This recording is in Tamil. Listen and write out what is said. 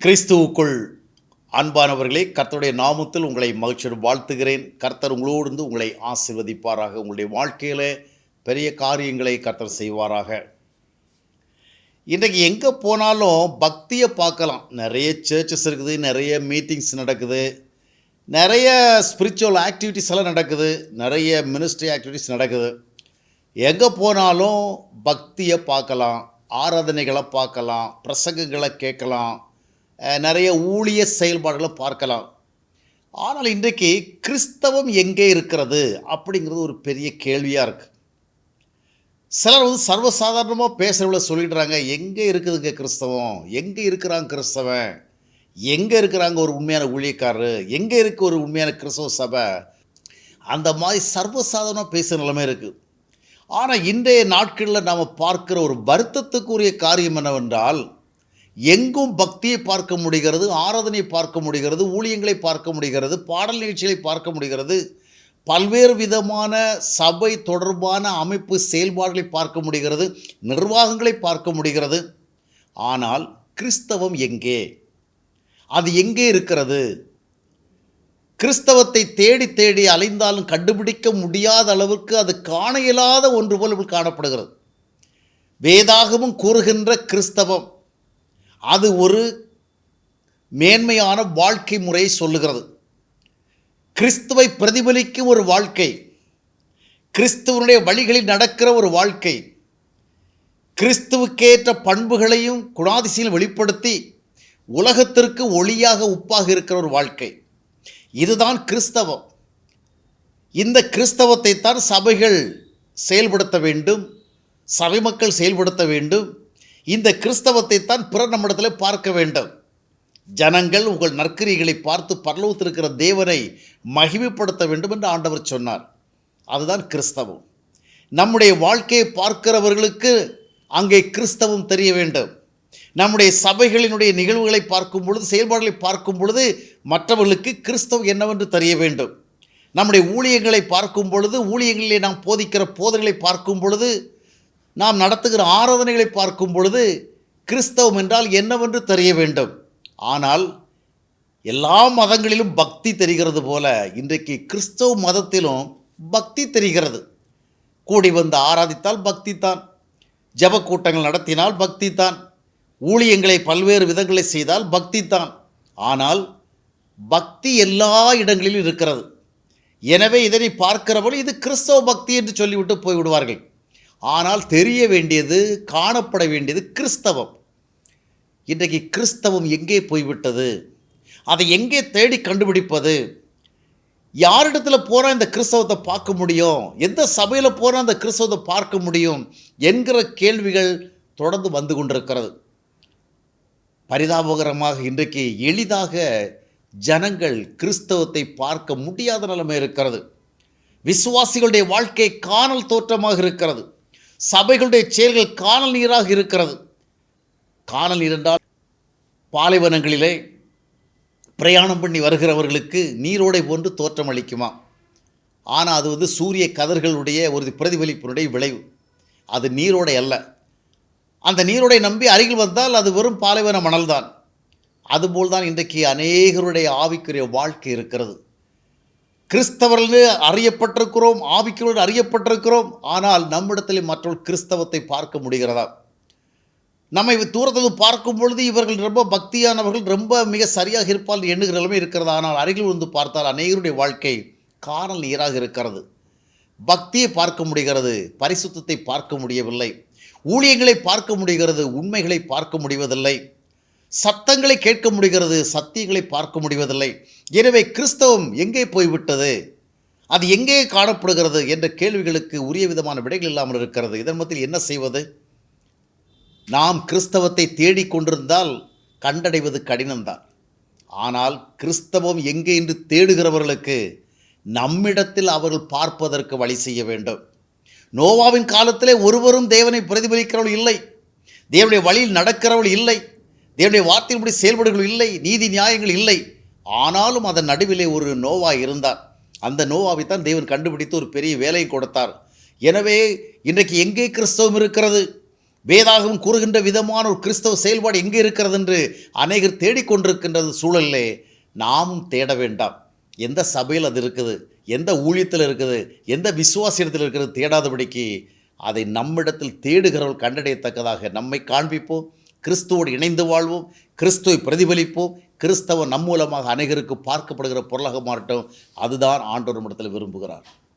கிறிஸ்துவுக்குள் அன்பானவர்களே கர்த்தருடைய நாமத்தில் உங்களை மகிழ்ச்சியோடு வாழ்த்துகிறேன். கர்த்தர் உங்களோடு இருந்து உங்களை ஆசிர்வதிப்பாராக. உங்களுடைய வாழ்க்கையில் பெரிய காரியங்களை கர்த்தர் செய்வாராக. இன்றைக்கு எங்கே போனாலும் பக்தியை பார்க்கலாம். நிறைய சர்ச்சஸ் இருக்குது நிறைய மீட்டிங்ஸ் நடக்குது. நிறைய ஸ்பிரிச்சுவல் ஆக்டிவிட்டிஸ் எல்லாம் நடக்குது. நிறைய மினிஸ்ட்ரி ஆக்டிவிட்டிஸ் நடக்குது. எங்கே போனாலும் பக்தியை பார்க்கலாம். ஆராதனைகளை பார்க்கலாம். பிரசங்கங்களை கேட்கலாம். நிறைய ஊழிய செயல்பாடுகளை பார்க்கலாம். ஆனால் இன்றைக்கு கிறிஸ்தவம் எங்கே இருக்கிறது அப்படிங்கிறது ஒரு பெரிய கேள்வியாக இருக்குது சிலர் வந்து சர்வசாதாரணமாக பேசுகிறவங்கள சொல்லிடுறாங்க எங்கே இருக்குதுங்க கிறிஸ்தவம்? எங்கே இருக்கிறாங்க கிறிஸ்தவன்? எங்கே இருக்கிறாங்க ஒரு உண்மையான ஊழியக்காரர்? எங்கே இருக்கு ஒரு உண்மையான கிறிஸ்தவ சபை? அந்த மாதிரி சர்வசாதாரணமாக பேசுகிற நிலைமை இருக்குது ஆனால் இன்றைய நாட்களில் நாம் பார்க்கிற ஒரு வருத்தத்துக்குரிய காரியம் என்னவென்றால் எங்கும் பக்தியை பார்க்க முடிகிறது ஆராதனையை பார்க்க முடிகிறது ஊழியங்களை பார்க்க முடிகிறது பாடல் நிகழ்ச்சிகளை பார்க்க முடிகிறது. பல்வேறு விதமான சபை தொடர்பான அமைப்பு செயல்பாடுகளை பார்க்க முடிகிறது நிர்வாகங்களை பார்க்க முடிகிறது. ஆனால் கிறிஸ்தவம் எங்கே? அது எங்கே இருக்கிறது? கிறிஸ்தவத்தை தேடி தேடி அலைந்தாலும் கண்டுபிடிக்க முடியாத அளவுக்கு அது காண இயலாத ஒன்று போல் காணப்படுகிறது. வேதாகமும் கூறுகின்ற கிறிஸ்தவம். அது ஒரு மேன்மையான வாழ்க்கை முறையை சொல்லுகிறது. கிறிஸ்துவை பிரதிபலிக்கும் ஒரு வாழ்க்கை. கிறிஸ்துவனுடைய வழிகளில் நடக்கிற ஒரு வாழ்க்கை. கிறிஸ்துவுக்கேற்ற பண்புகளையும் குணாதிசையும் வெளிப்படுத்தி உலகத்திற்கு ஒளியாக உப்பாக இருக்கிற ஒரு வாழ்க்கை. இதுதான் கிறிஸ்தவம். இந்த கிறிஸ்தவத்தை தான் சபைகள் செயல்படுத்த வேண்டும். சபை மக்கள் செயல்படுத்த வேண்டும். இந்த கிறிஸ்தவத்தை தான் பிற நம்மிடத்தில் பார்க்க வேண்டும். ஜனங்கள் உங்கள் நற்கிரிகளை பார்த்து பரலோகத்திருக்கிற தேவனை மகிமைப்படுத்த வேண்டும் என்று ஆண்டவர் சொன்னார். அதுதான் கிறிஸ்தவம். நம்முடைய வாழ்க்கையை பார்க்கிறவர்களுக்கு அங்கே கிறிஸ்தவம் தெரிய வேண்டும். நம்முடைய சபைகளினுடைய நிகழ்வுகளை பார்க்கும் பொழுது செயல்பாடுகளை பார்க்கும் பொழுது மற்றவர்களுக்கு கிறிஸ்தவம் என்னவென்று தெரிய வேண்டும். நம்முடைய ஊழியங்களை பார்க்கும் பொழுது ஊழியங்களிலே நாம் போதிக்கிற போதனைகளை பார்க்கும் பொழுது நாம் நடத்துகிற ஆராதனைகளை பார்க்கும் பொழுது கிறிஸ்தவம் என்றால் என்னவென்று தெரிய வேண்டும். ஆனால் எல்லா மதங்களிலும் பக்தி தெரிகிறது போல இன்றைக்கு கிறிஸ்தவ மதத்திலும் பக்தி தெரிகிறது. கூடி வந்து ஆராதித்தால் பக்தி தான் ஜப கூட்டங்கள் நடத்தினால் பக்தி தான் ஊழியங்களை பல்வேறு விதங்களை செய்தால் பக்தி தான் ஆனால் பக்தி எல்லா இடங்களிலும் இருக்கிறது. எனவே இதனை பார்க்கிறபோது இது கிறிஸ்தவ பக்தி என்று சொல்லிவிட்டு போய்விடுவார்கள். ஆனால் தெரிய வேண்டியது காணப்பட வேண்டியது கிறிஸ்தவம். இன்றைக்கு கிறிஸ்தவம் எங்கே போய்விட்டது? அதை எங்கே தேடி கண்டுபிடிப்பது? யாரிடத்தில் போனால் இந்த கிறிஸ்தவத்தை பார்க்க முடியும்? எந்த சபையில் போனால் அந்த கிறிஸ்தவத்தை பார்க்க முடியும்? என்கிற கேள்விகள் தொடர்ந்து வந்து கொண்டிருக்கிறது. பரிதாபகரமாக இன்றைக்கு எளிதாக ஜனங்கள் கிறிஸ்தவத்தை பார்க்க முடியாத நிலைமை இருக்கிறது. விசுவாசிகளுடைய வாழ்க்கை காணல் தோற்றமாக இருக்கிறது. சபைகளுடைய செயல்கள் காணல் நீராக இருக்கிறது. காணல் நீர் என்றால் பாலைவனங்களிலே பிரயாணம் பண்ணி வருகிறவர்களுக்கு நீரோடை போன்று தோற்றம் அளிக்குமா? ஆனால் அது வந்து சூரிய கதர்களுடைய ஒரு பிரதிபலிப்பினுடைய விளைவு. அது நீரோடை அல்ல. அந்த நீரோடை நம்பி அருகில் வந்தால் அது வெறும் பாலைவன மணல்தான். அதுபோல் தான் இன்றைக்கு அநேகருடைய ஆவிக்குரிய வாழ்க்கை இருக்கிறது. கிறிஸ்தவர்கள் அறியப்பட்டிருக்கிறோம் ஆவிக்கிறோடு அறியப்பட்டிருக்கிறோம். ஆனால் நம்மிடத்தில் மற்றொரு கிறிஸ்தவத்தை பார்க்க முடிகிறதா? நம்மை தூரத்தில் பார்க்கும் பொழுது இவர்கள் ரொம்ப பக்தியானவர்கள் ரொம்ப மிக சரியாக இருப்பால் எண்ணுகிற நிலைமை இருக்கிறது. ஆனால் அருகில் வந்து பார்த்தால் அநேகருடைய வாழ்க்கை காணல் நீராக இருக்கிறது. பக்தியை பார்க்க முடிகிறது பரிசுத்தத்தை பார்க்க முடியவில்லை. ஊழியங்களை பார்க்க முடிகிறது உண்மைகளை பார்க்க முடிவதில்லை. சத்தங்களை கேட்க முடிகிறது சத்தியங்களை பார்க்க முடிவதில்லை. எனவே கிறிஸ்தவம் எங்கே போய்விட்டது? அது எங்கே காணப்படுகிறது என்ற கேள்விகளுக்கு உரிய விதமான விடைகள் இல்லாமல் இருக்கிறது. இதன் மத்தியில் என்ன செய்வது? நாம் கிறிஸ்தவத்தை தேடிக் கொண்டிருந்தால் கண்டடைவது கடினம்தான். ஆனால் கிறிஸ்தவம் எங்கே என்று தேடுகிறவர்களுக்கு நம்மிடத்தில் அவர்கள் பார்ப்பதற்கு வழி செய்ய வேண்டும். நோவாவின் காலத்திலே ஒருவரும் தேவனை பிரதிபலிக்கிறவள் இல்லை. தேவனுடைய வழியில் நடக்கிறவள் இல்லை. தேவனுடைய வார்த்தையின்படி செயல்படுகள் இல்லை நீதி நியாயங்கள் இல்லை. ஆனாலும் அதன் நடுவிலே ஒரு நோவா இருந்தார் அந்த நோவாவை தான் தேவன் கண்டுபிடித்து ஒரு பெரிய வேலையை கொடுத்தார். எனவே இன்றைக்கு எங்கே கிறிஸ்தவம் இருக்கிறது? வேதாகம் கூறுகின்ற விதமான ஒரு கிறிஸ்தவ செயல்பாடு எங்கே இருக்கிறது என்று அநேகர் தேடிக்கொண்டிருக்கின்றது சூழலிலே நாமும் தேட வேண்டாம். எந்த சபையில் அது இருக்குது? எந்த ஊழியத்தில் இருக்குது? எந்த விசுவாசியத்தில் இருக்கிறது தேடாதபடிக்கு அதை நம்மிடத்தில் தேடுகிறவர்கள் கண்டடையத்தக்கதாக நம்மை காண்பிப்போம். கிறிஸ்துவோடு இணைந்து வாழ்வோம் கிறிஸ்துவை பிரதிபலிப்போம் கிறிஸ்தவ நம் மூலமாக அநேகருக்கு பார்க்கப்படுகிற பொருளாக மாறட்டும். அதுதான் ஆண்டோர் இடத்தில் விரும்புகிறார்.